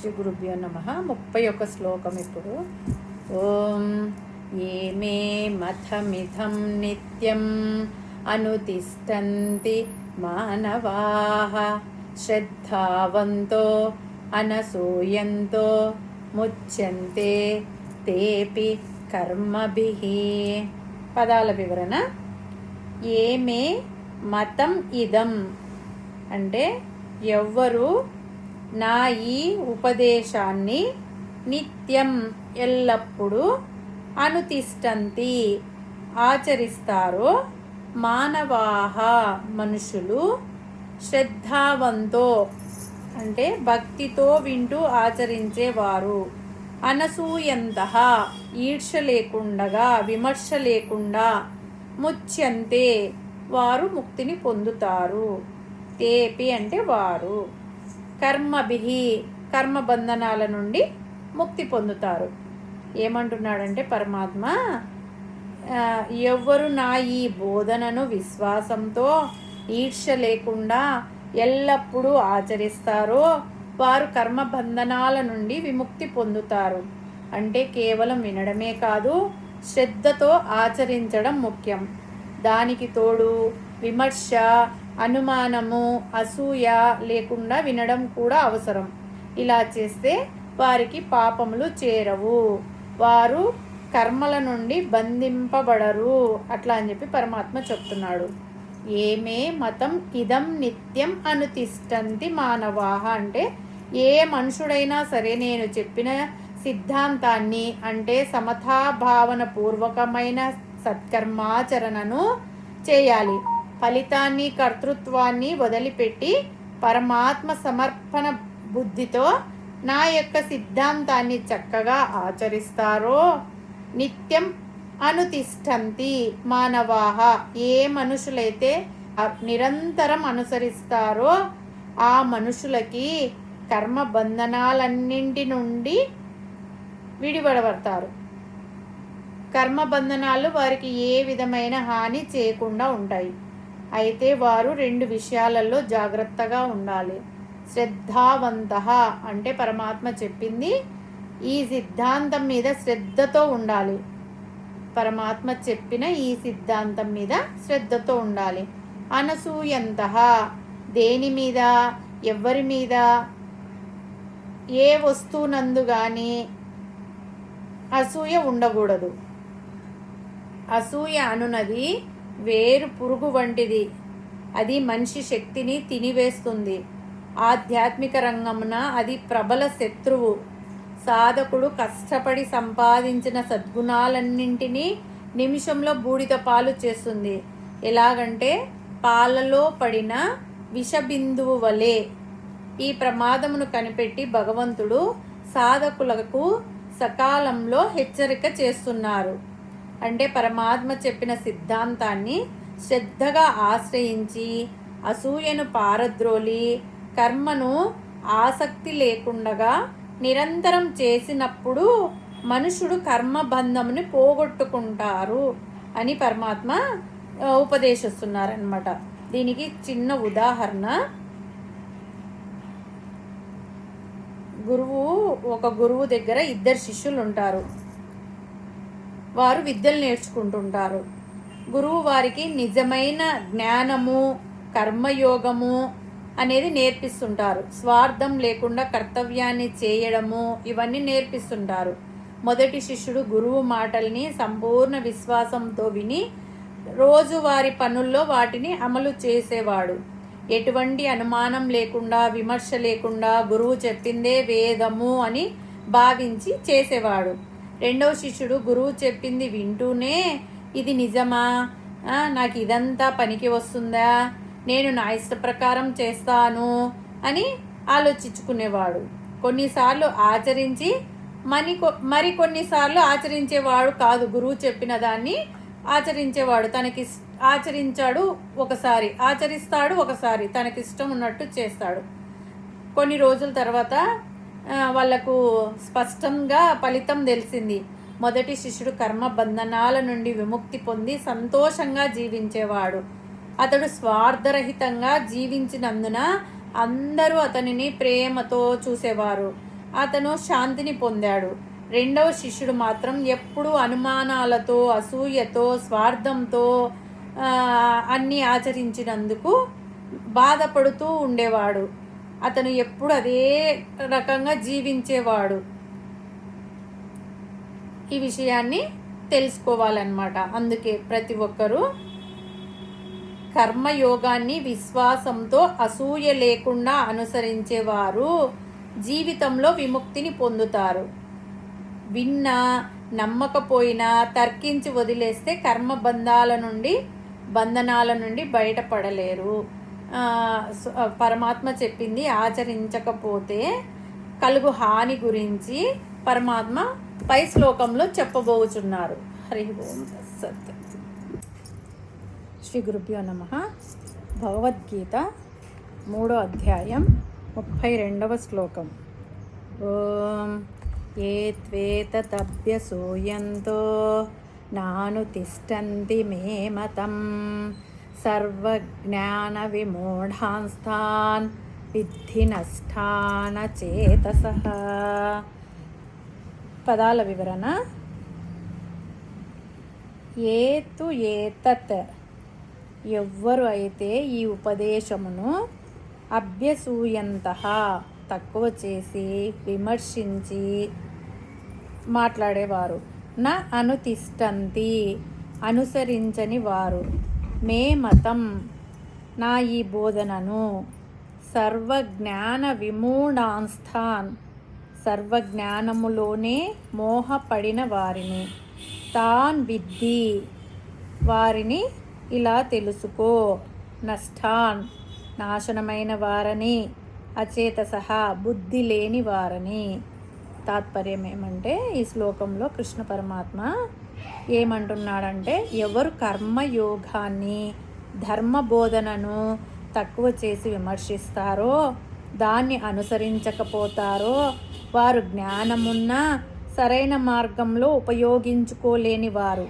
శ్రీ గురుభ్యో నమ. ముప్పై ఒక శ్లోకం ఇప్పుడు. ఓం ఏ మే మథమిథం నిత్యం అనుతిష్టంతి మానవాహ శ్రద్ధావంతో అనసూయంతో ముచ్యంతే తేపి కర్మభి. పదాల వివరణ. ఏమే మతం ఇదం అంటే ఎవ్వరు నా ఈ ఉపదేశాన్ని నిత్యం ఎల్లప్పుడూ అనుతిష్టంతి ఆచరిస్తారో మానవాహ మనుషులు శ్రద్ధావంతో అంటే భక్తితో వింటూ ఆచరించేవారు. అనసూయంత ఈర్ష లేకుండగా విమర్శ లేకుండా ముచ్యంతే వారు ముక్తిని పొందుతారు. తేపి అంటే వారు. కర్మభిహి కర్మబంధనాల నుండి ముక్తి పొందుతారు. ఏమంటున్నాడంటే పరమాత్మ ఎవ్వరు నా ఈ బోధనను విశ్వాసంతో ఈర్ష లేకుండా ఎల్లప్పుడూ ఆచరిస్తారో వారు కర్మ బంధనాల నుండి విముక్తి పొందుతారు. అంటే కేవలం వినడమే కాదు శ్రద్ధతో ఆచరించడం ముఖ్యం. దానికి తోడు విమర్శ అనుమానము అసూయ లేకుండా వినడం కూడా అవసరం. ఇలా చేస్తే వారికి పాపములు చేరవు. వారు కర్మల నుండి బంధింపబడరు. అట్లా అని చెప్పి పరమాత్మ చెప్తున్నాడు. ఏమే మతం ఇదం నిత్యం అనుతిష్టంతి మానవాహ అంటే ఏ మనుషుడైనా సరే నేను చెప్పిన సిద్ధాంతాన్ని అంటే సమతాభావన పూర్వకమైన సత్కర్మాచరణను చేయాలి. ఫలితాన్ని కర్తృత్వాన్ని వదిలిపెట్టి పరమాత్మ సమర్పణ బుద్ధితో నా యొక్క సిద్ధాంతాన్ని చక్కగా ఆచరిస్తారో. నిత్యం అనుతిష్టంతి మానవాహ ఏ మనుషులైతే నిరంతరం అనుసరిస్తారో ఆ మనుషులకి కర్మ బంధనాలన్నింటి నుండి విడిపడబడతారు. కర్మ బంధనాలు వారికి ఏ విధమైన హాని చేయకుండా ఉంటాయి. అయితే వారు రెండు విషయాలలో జాగ్రత్తగా ఉండాలి. శ్రద్ధావంత అంటే పరమాత్మ చెప్పింది ఈ సిద్ధాంతం మీద శ్రద్ధతో ఉండాలి. పరమాత్మ చెప్పిన ఈ సిద్ధాంతం మీద శ్రద్ధతో ఉండాలి. అనసూయంత దేని మీద ఎవరి మీద? ఏ వస్తువునందు కానీ అసూయ ఉండకూడదు. అసూయ అనునది వేరు పురుగు వంటిది. అది మనిషి శక్తిని తినివేస్తుంది. ఆధ్యాత్మిక రంగమున అది ప్రబల శత్రువు. సాధకుడు కష్టపడి సంపాదించిన సద్గుణాలన్నింటినీ నిమిషంలో బూడిద పాలు చేస్తుంది. ఎలాగంటే పాలలో పడిన విషబిందువు వలె. ఈ ప్రమాదమును కనిపెట్టి భగవంతుడు సాధకులకు సకాలంలో హెచ్చరిక చేస్తున్నారు. అంటే పరమాత్మ చెప్పిన సిద్ధాంతాన్ని శ్రద్ధగా ఆశ్రయించి అసూయను పారద్రోలి కర్మను ఆసక్తి లేకుండగా నిరంతరం చేసినప్పుడు మనుషుడు కర్మబంధముని పోగొట్టుకుంటారు అని పరమాత్మ ఉపదేశిస్తున్నారనమాట దీనికి చిన్న ఉదాహరణ. గురువు ఒక గురువు దగ్గర ఇద్దరు శిష్యులు ఉంటారు వారు విద్యలు నేర్చుకుంటుంటారు. గురువు వారికి నిజమైన జ్ఞానము కర్మయోగము అనేది నేర్పిస్తుంటారు. స్వార్థం లేకుండా కర్తవ్యాన్ని చేయడము ఇవన్నీ నేర్పిస్తుంటారు. మొదటి శిష్యుడు గురువు మాటల్ని సంపూర్ణ విశ్వాసంతో విని రోజువారి పనుల్లో వాటిని అమలు చేసేవాడు. ఎటువంటి అనుమానం లేకుండా విమర్శ లేకుండా గురువు చెప్పిందే వేదము అని భావించి చేసేవాడు. రెండవ శిష్యుడు గురువు చెప్పింది వింటూనే ఇది నిజమా? నాకు ఇదంతా పనికి వస్తుందా? నేను నా ఇష్ట ప్రకారం చేస్తాను అని ఆలోచించుకునేవాడు. కొన్నిసార్లు ఆచరించి మరి మరి కొన్నిసార్లు ఆచరించేవాడు కాదు. గురువు చెప్పిన దాన్ని ఆచరించేవాడు. తనకి ఆచరించాడు ఒకసారి ఆచరిస్తాడు ఒకసారి తనకిష్టం ఉన్నట్టు చేస్తాడు. కొన్ని రోజుల తర్వాత వాళ్ళకు స్పష్టంగా ఫలితం తెలిసింది. మొదటి శిష్యుడు కర్మ బంధనాల నుండి విముక్తి పొంది సంతోషంగా జీవించేవాడు. అతడు స్వార్థరహితంగా జీవించినందున అందరూ అతనిని ప్రేమతో చూసేవారు. అతను శాంతిని పొందాడు. రెండవ శిష్యుడు మాత్రం ఎప్పుడూ అనుమానాలతో అసూయతో స్వార్థంతో అన్నీ ఆచరించినందుకు బాధపడుతూ ఉండేవాడు. అతను ఎప్పుడు అదే రకంగా జీవించేవాడు. ఈ విషయాన్ని తెలుసుకోవాలన్నమాట. అందుకే ప్రతి ఒక్కరూ కర్మయోగాన్ని విశ్వాసంతో అసూయ లేకుండా అనుసరించేవారు జీవితంలో విముక్తిని పొందుతారు. విన్నా నమ్మకపోయినా తర్కించి వదిలేస్తే కర్మ బంధాల నుండి బంధనాల నుండి బయటపడలేరు. పరమాత్మ చెప్పింది ఆచరించకపోతే కలుగు హాని గురించి పరమాత్మ పై శ్లోకంలో చెప్పబోచున్నారు. హరి ఓం సత్ శ్రీ గురుభ్యో నమ. భగవద్గీత మూడో అధ్యాయం ముప్పై రెండవ శ్లోకం. ఓం ఏ త్వేతభ్యసూయంతో నాను తిష్టంతి మే మతం. సర్వజ్ఞాన విమూఢాంస్తాన్ విద్ధి నష్టాన చేతస పదాల వివరణ. ఏతు ఏతత్. ఎవ్వరు అయితే ఈ ఉపదేశమును అభ్యసూయంత తక్కువ చేసి విమర్శించి మాట్లాడేవారు. నా అనుతిష్టంతి అనుసరించని వారు. మే మతం నా ఈ బోధనను సర్వజ్ఞాన విమూఢాన్స్థాన్ సర్వజ్ఞానములోనే మోహపడిన వారిని తాన్ విద్ధి. వారిని ఇలా తెలుసుకో నష్టాన్ నాశనమైన వారని అచేత సహా బుద్ధి లేని వారని. తాత్పర్యం ఏమంటే ఈ శ్లోకంలో కృష్ణ పరమాత్మ ఏమంటున్నాడంటే ఎవరు కర్మయోగాన్ని ధర్మ బోధనను తక్కువ చేసి విమర్శిస్తారో దాన్ని అనుసరించకపోతారో వారు జ్ఞానమున్న సరైన మార్గంలో ఉపయోగించుకోలేని వారు.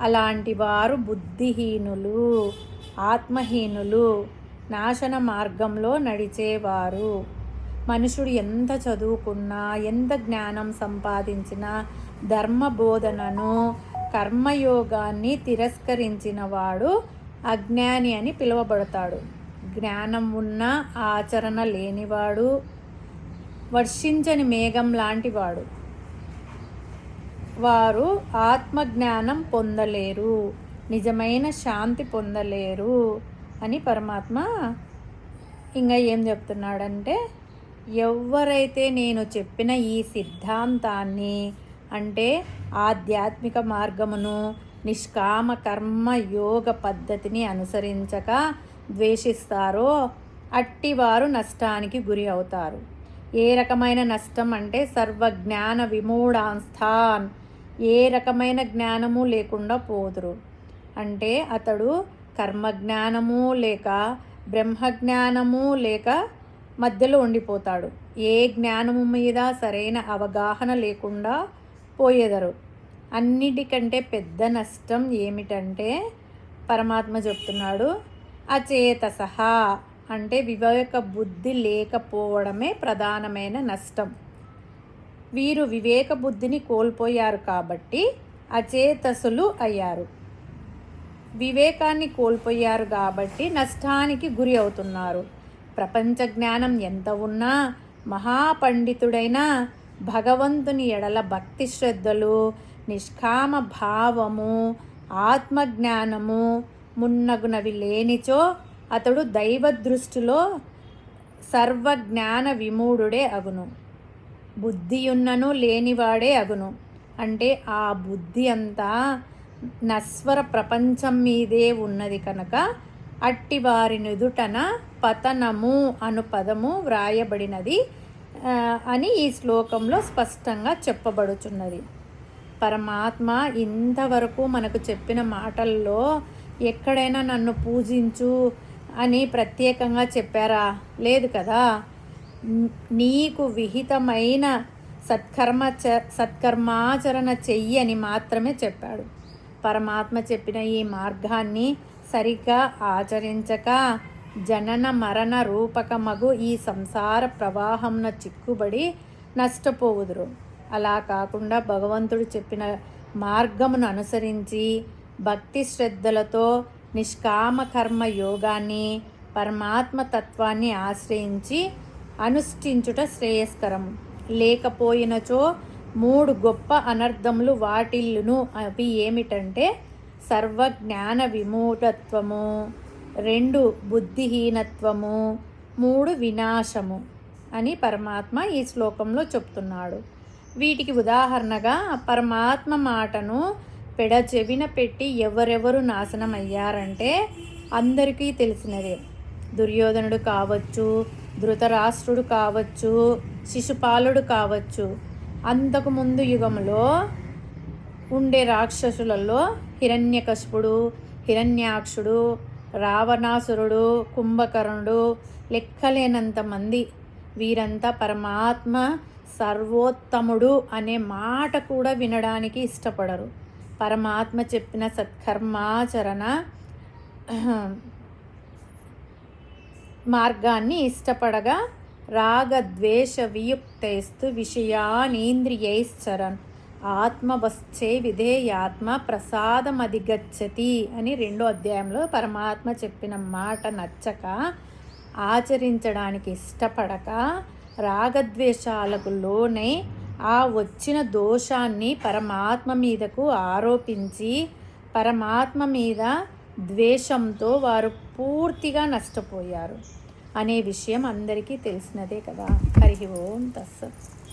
అలాంటి వారు బుద్ధిహీనులు ఆత్మహీనులు నాశన మార్గంలో నడిచేవారు. మనుషుడు ఎంత చదువుకున్నా ఎంత జ్ఞానం సంపాదించినా ధర్మ బోధనను కర్మయోగాన్ని తిరస్కరించిన వాడు అజ్ఞాని అని పిలువబడతాడు. జ్ఞానం ఉన్న ఆచరణ లేనివాడు వర్షించని మేఘం లాంటివాడు. వారు ఆత్మజ్ఞానం పొందలేరు నిజమైన శాంతి పొందలేరు అని పరమాత్మ ఇంకా ఏం చెప్తున్నాడంటే ఎవరైతే నేను చెప్పిన ఈ సిద్ధాంతాన్ని అంటే ఆధ్యాత్మిక మార్గమును నిష్కామ కర్మ యోగ పద్ధతిని అనుసరించక ద్వేషిస్తారో అట్టివారు నష్టానికి గురి అవుతారు. ఏ రకమైన నష్టం అంటే సర్వజ్ఞాన విమూఢాంస్థాన్ ఏ రకమైన జ్ఞానము లేకుండా పోదురు. అంటే అతడు కర్మజ్ఞానము లేక బ్రహ్మజ్ఞానము లేక మధ్యలో ఉండిపోతాడు. ఏ జ్ఞానము మీద సరైన అవగాహన లేకుండా పోయేదరు. అన్నిటికంటే పెద్ద నష్టం ఏమిటంటే పరమాత్మ చెప్తున్నాడు అచేత సహా అంటే వివేక బుద్ధి లేకపోవడమే ప్రధానమైన నష్టం. వీరు వివేక బుద్ధిని కోల్పోయారు కాబట్టి అచేతసులు అయ్యారు. వివేకాన్ని కోల్పోయారు కాబట్టి నష్టానికి గురి అవుతున్నారు. ప్రపంచ జ్ఞానం ఎంత ఉన్నా మహాపండితుడైనా భగవంతుని ఎడల భక్తి శ్రద్ధలు నిష్కామ భావము ఆత్మజ్ఞానము మున్నగునవి లేనిచో అతడు దైవ దృష్టిలో సర్వజ్ఞాన విమూఢుడే అగును. బుద్ధియున్నను లేనివాడే అగును. అంటే ఆ బుద్ధి అంతా నశ్వర ప్రపంచం మీదే ఉన్నది కనుక అట్టి వారి నుదుటన పతనము అను పదము వ్రాయబడినది. అని ఈ శ్లోకంలో స్పష్టంగా చెప్పబడుచున్నది. పరమాత్మ ఇంతవరకు మనకు చెప్పిన మాటల్లో ఎక్కడైనా నన్ను పూజించు అని ప్రత్యేకంగా చెప్పారా? లేదు కదా. నీకు విహితమైన సత్కర్మ చ సత్కర్మాచరణ చెయ్యి అని మాత్రమే చెప్పాడు. పరమాత్మ చెప్పిన ఈ మార్గాన్ని సరిగ్గా ఆచరించక జనన మరణ రూపకమగు ఈ సంసార ప్రవాహంన చిక్కుబడి నష్టపోవుదురు. అలా కాకుండా భగవంతుడు చెప్పిన మార్గమును అనుసరించి భక్తి శ్రద్ధలతో నిష్కామ కర్మ యోగాన్ని పరమాత్మ తత్వాన్ని ఆశ్రయించి అనుష్ఠించుట శ్రేయస్కరం. లేకపోయినచో మూడు గొప్ప అనర్థములు వాటిల్లును అవి ఏమిటంటే సర్వజ్ఞాన విమూఢత్వము. రెండు బుద్ధిహీనత్వము మూడు వినాశము అని పరమాత్మ ఈ శ్లోకంలో చెప్తున్నాడు. వీటికి ఉదాహరణగా పరమాత్మ మాటను పెడచెవిన పెట్టి ఎవరెవరు నాశనం అయ్యారంటే అందరికీ తెలిసినదే. దుర్యోధనుడు కావచ్చు ధృతరాష్ట్రుడు కావచ్చు శిశుపాలుడు కావచ్చు. అంతకు ముందు యుగంలో ఉండే రాక్షసులలో హిరణ్యకశిపుడు హిరణ్యాక్షుడు రావణాసురుడు కుంభకర్ణుడు లెక్కలేనంత మంది. వీరంతా పరమాత్మ సర్వోత్తముడు అనే మాట కూడా వినడానికి ఇష్టపడరు. పరమాత్మ చెప్పిన సత్కర్మాచరణ మార్గాన్ని ఇష్టపడగా రాగద్వేష వియుక్తైస్తు విషయానీంద్రియైశ్చరన్. ఆత్మవశ్చే విధేయాత్మ ప్రసాదమధిగచ్చతి అని రెండో అధ్యాయంలో పరమాత్మ చెప్పిన మాట నచ్చక ఆచరించడానికి ఇష్టపడక రాగద్వేషాలకు లోనై ఆ వచ్చిన దోషాన్ని పరమాత్మ మీదకు ఆరోపించి పరమాత్మ మీద ద్వేషంతో వారు పూర్తిగా నష్టపోయారు. అనే విషయం అందరికీ తెలిసినదే కదా. హరి ఓం తస్సత్.